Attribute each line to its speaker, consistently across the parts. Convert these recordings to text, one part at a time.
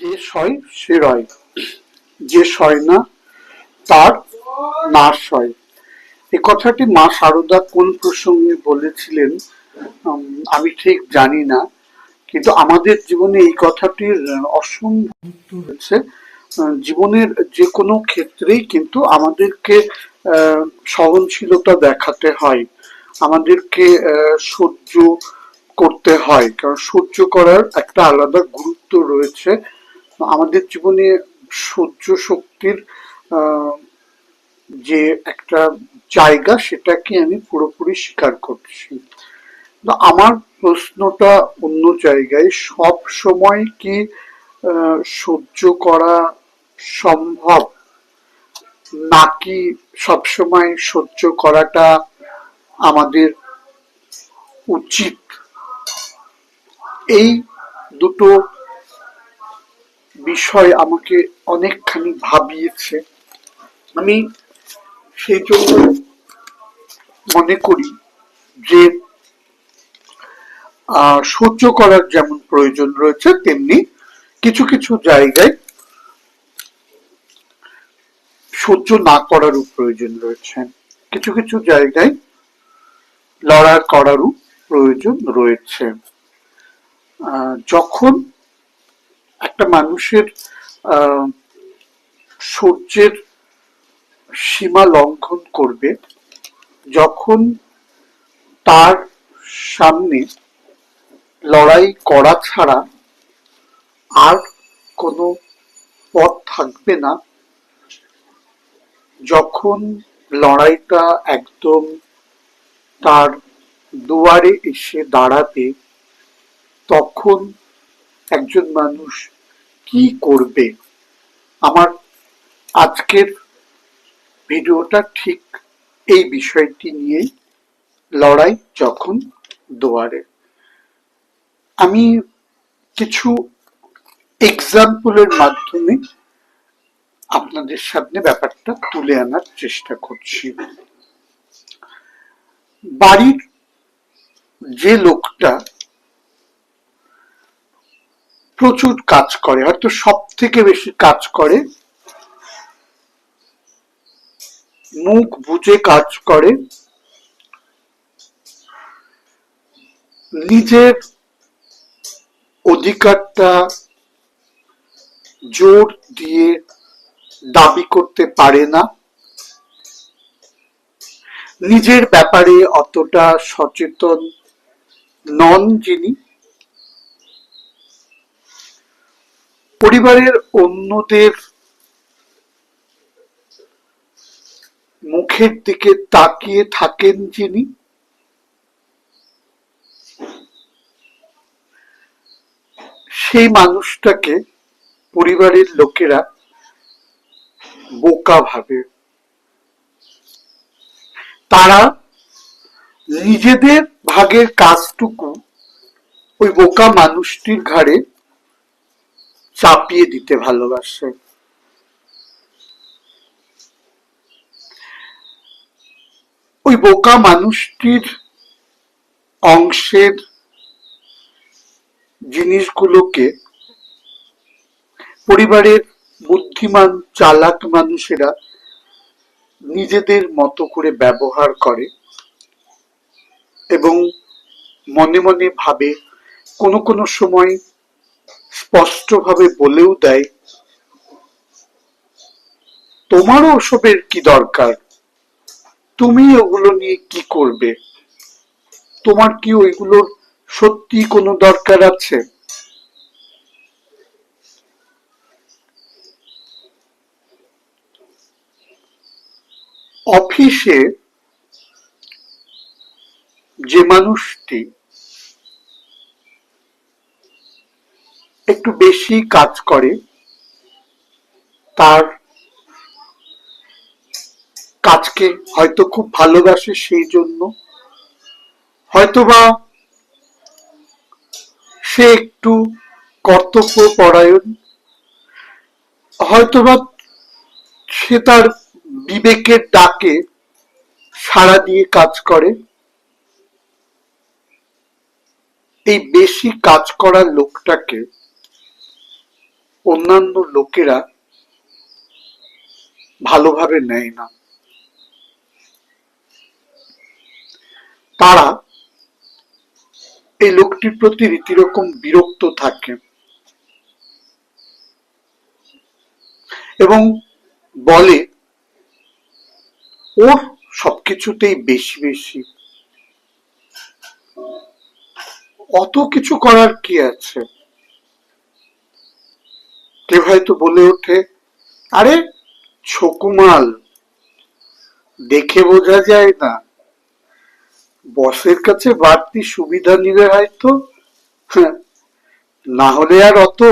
Speaker 1: যে সয়, সে রয়। যে সয় না, তার নাশ হয় এ কথাটি মা সারদা কোন প্রসঙ্গে বলেছিলেন আমি ঠিক জানি না, কিন্তু আমাদের জীবনে এই কথাটির অসম্ভব রয়েছে। জীবনের যে কোনো ক্ষেত্রেই কিন্তু আমাদেরকে সহনশীলতা দেখাতে হয়। আমাদেরকে সহ্য করতে হয়, কারণ সহ্য করার একটা আলাদা গুরুত্ব রয়েছে। আমাদের জীবনে সহ্য শক্তির যে একটা জায়গা সেটাকে আমি পুরোপুরি স্বীকার করছি। আমার প্রশ্নটা অন্য জায়গায়, সব সময় কি সহ্য করা সম্ভব? নাকি সব সময় সহ্য করাটা আমাদের উচিত? এই দুটো বিষয় আমাকে অনেকখানি ভাবিয়েছে। আমি সেই জন্য মনে করি যে সহ্য করার যেমন প্রয়োজন রয়েছে, তেমনি কিছু কিছু জায়গায় সহ্য না করারও প্রয়োজন রয়েছে। কিছু কিছু জায়গায় লড়া করারও প্রয়োজন রয়েছে। যখন একটা মানুষের আহ, সহ্যের সীমা লঙ্ঘন করবে যখন তার সামনে লড়াই করা ছাড়া আর কোনো পথ থাকবে না। যখন লড়াইটা একদম তার দুয়ারে এসে দাঁড়াবে তখন একজন মানুষ কি করবে? আমার আজকের ভিডিওটা ঠিক এই বিষয়টি নিয়ে লড়াই যখন দোয়ারে। আমি কিছু এক্সাম্পলের মাধ্যমে আপনাদের সামনে ব্যাপারটা তুলে আনার চেষ্টা করছি। বাড়ির যে লোকটা প্রচুর কাজ করে, হয়তো সব থেকে বেশি কাজ করে। মুখ বুঝে কাজ করে। নিজের অধিকারটা জোর দিয়ে দাবি করতে পারে না। নিজের ব্যাপারে অতটা সচেতন নন যিনি। পরিবারের অন্যদের মুখের দিকে তাকিয়ে থাকেন যিনি। সেই মানুষটাকে পরিবারের লোকেরা বোকা ভাবে। তারা নিজেদের ভাগের কাজটুকু ওই বোকা মানুষটির ঘাড়ে চাপিয়ে দিতে ভালোবাসে। ওই বোকা মানুষটির অংশের জিনিসগুলোকে পরিবারের বুদ্ধিমান, চালাক মানুষেরা নিজেদের মতো করে ব্যবহার করে এবং মনে মনে ভাবে কোনো কোনো সময় স্পষ্টভাবে বলেও দেয়, তোমারও ওসবের কি দরকার? তুমি ওগুলো নিয়ে কি করবে? তোমার কি ওইগুলোর সত্যি কোনো দরকার আছে? অফিসে যে মানুষটি একটু বেশি কাজ করে, তার কাজকে হয়তো খুব ভালোবাসে সেই জন্য। হয়তোবা সে একটু কর্তব্য পরায়ণ হয়তোবা সে তার বিবেকের ডাকে সাড়া দিয়ে কাজ করে। এই বেশি কাজ করা লোকটাকে অন্যান্য লোকেরা ভালোভাবে নেয় না। তারা এই লোকটির প্রতি রীতিরকম বিরক্ত থাকে এবং বলে, ওর সবকিছুতেই বেশি বেশি। অত কিছু করার কি আছে? কেউ হয়তো বলে ওঠে আরে ছকুমাল দেখে বোঝা যায় না। বসের কাছে বাড়তি সুবিধা নিলে হয়তো হ্যাঁ, না হলে আর অত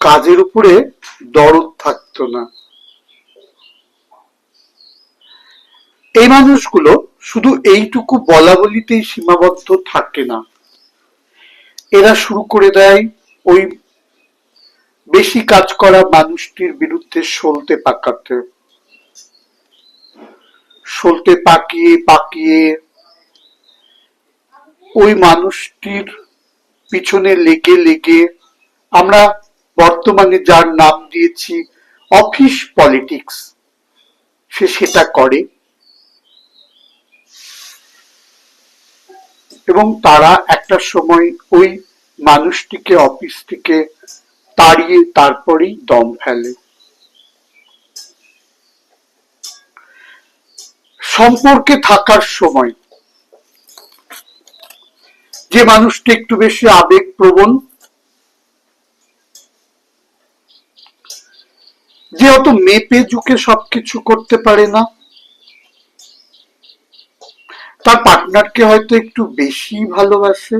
Speaker 1: কাজের উপরে দরদ থাকতো না। এই মানুষগুলো শুধু এইটুকু বলা বলিতেই সীমাবদ্ধ থাকে না। এরা শুরু করে দেয় ওই বেশি কাজ করা মানুষটির বিরুদ্ধে সলতে পাকাতে। সলতে পাকিয়ে পাকিয়ে ওই মানুষটির পিছনে লেগে লেগে আমরা বর্তমানে যার নাম দিয়েছি অফিস পলিটিক্স। সে সেটা করে। এবং তারা একটা সময় ওই মানুষটিকে, অফিস থেকে তাড়িয়ে তারপরেই দম ফেলে। সম্পর্কে থাকার সময় যে মানুষটি একটু বেশি আবেগ প্রবণ যে অত মেপে ঝুঁকে সবকিছু করতে পারে না, তার পার্টনারকে হয়তো একটু বেশি ভালোবাসে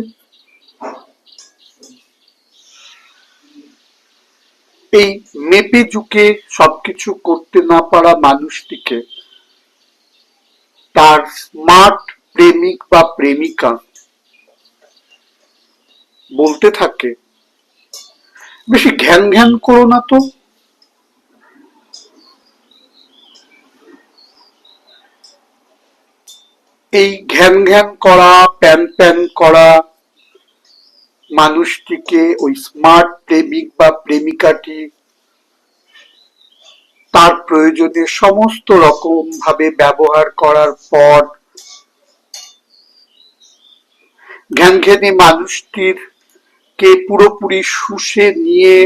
Speaker 1: এই মেপে ঝুঁকে সবকিছু করতে না পারা মানুষটিকে তার স্মার্ট প্রেমিক বা প্রেমিকা বলতে থাকে। বেশি ঘ্যান ঘ্যান করো না তো। এই ঘ্যান ঘ্যান করা, প্যান প্যান করা মানুষটিকে ওই স্মার্ট প্রেমিক বা প্রেমিকাটি তার প্রয়োজনে সমস্ত রকম ভাবে ব্যবহার করার পর জ্ঞানঘেনে মানুষটির কে পুরোপুরি শুষে নিয়ে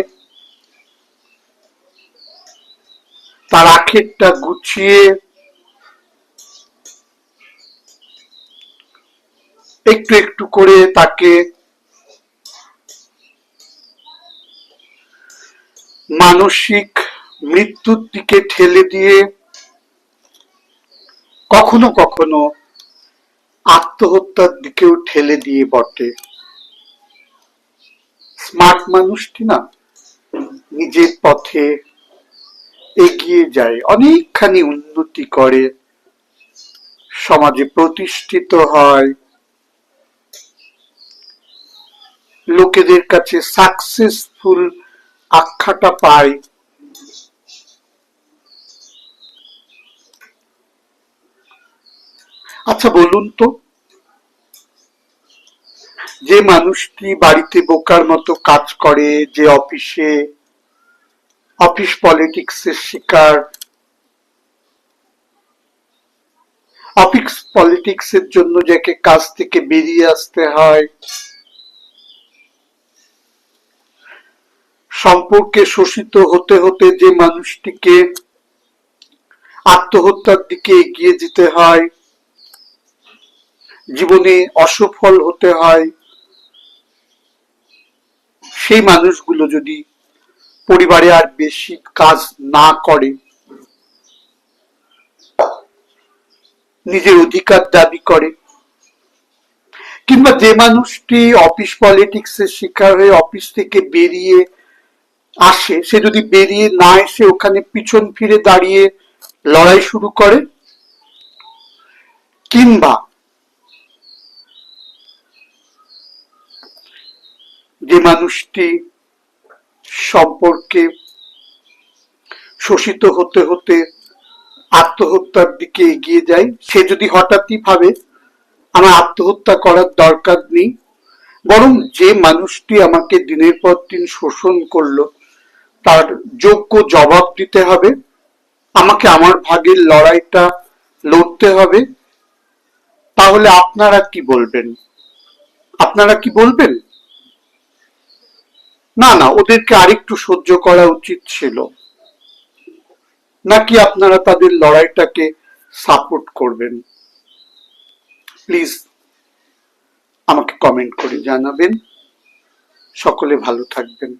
Speaker 1: তার আখেরটা গুছিয়ে একটু একটু করে তাকে মানসিক মৃত্যুর দিকে ঠেলে দিয়ে কখনো কখনো আত্মহত্যার দিকেও ঠেলে দিয়ে বটে। স্মার্ট মানুষটি না নিজের পথে এগিয়ে যায়, অনেকখানি উন্নতি করে, সমাজে প্রতিষ্ঠিত হয়। লোকেদের কাছে সাকসেসফুল আখ্যাটা পায় আচ্ছা বলুন তো, যে মানুষটি বাড়িতে বোকার মতো কাজ করে, যে অফিসে, অফিস পলিটিক্সের শিকার, অফিস পলিটিক্সের জন্য যাকে কাজ থেকে বেরিয়ে আসতে হয় সম্পর্কে শোষিত হতে হতে যে মানুষটিকে আত্মহত্যার দিকে এগিয়ে যেতে হয়, জীবনে অসফল হতে হয়, সেই মানুষগুলো যদি পরিবারে আর বেশি কাজ না করে, নিজের অধিকার দাবি করে, কিংবা যে মানুষটি অফিস পলিটিক্সের শিকার হয়ে অফিস থেকে বেরিয়ে আসে, সে যদি বেরিয়ে না এসে ওখানে পিছন ফিরে দাঁড়িয়ে লড়াই শুরু করে, কিংবা যে মানুষটি সম্পর্কে শোষিত হতে হতে আত্মহত্যার দিকে এগিয়ে যায়, সে যদি হঠাৎই ভাবে, আমার আত্মহত্যা করার দরকার নেই, বরং যে মানুষটি আমাকে দিনের পর দিন শোষণ করল তার যোগ্য জবাব দিতে হবে। আমাকে আমার ভাগের লড়াইটা লড়তে হবে। তাহলে আপনারা কি বলবেন? আপনারা কি বলবেন? না না, ওদেরকে আরেকটু সহ্য করা উচিত ছিল। নাকি আপনারা তাদের লড়াইটাকে সাপোর্ট করবেন? প্লিজ, আমাকে কমেন্ট করে জানাবেন। সকলে ভালো থাকবেন।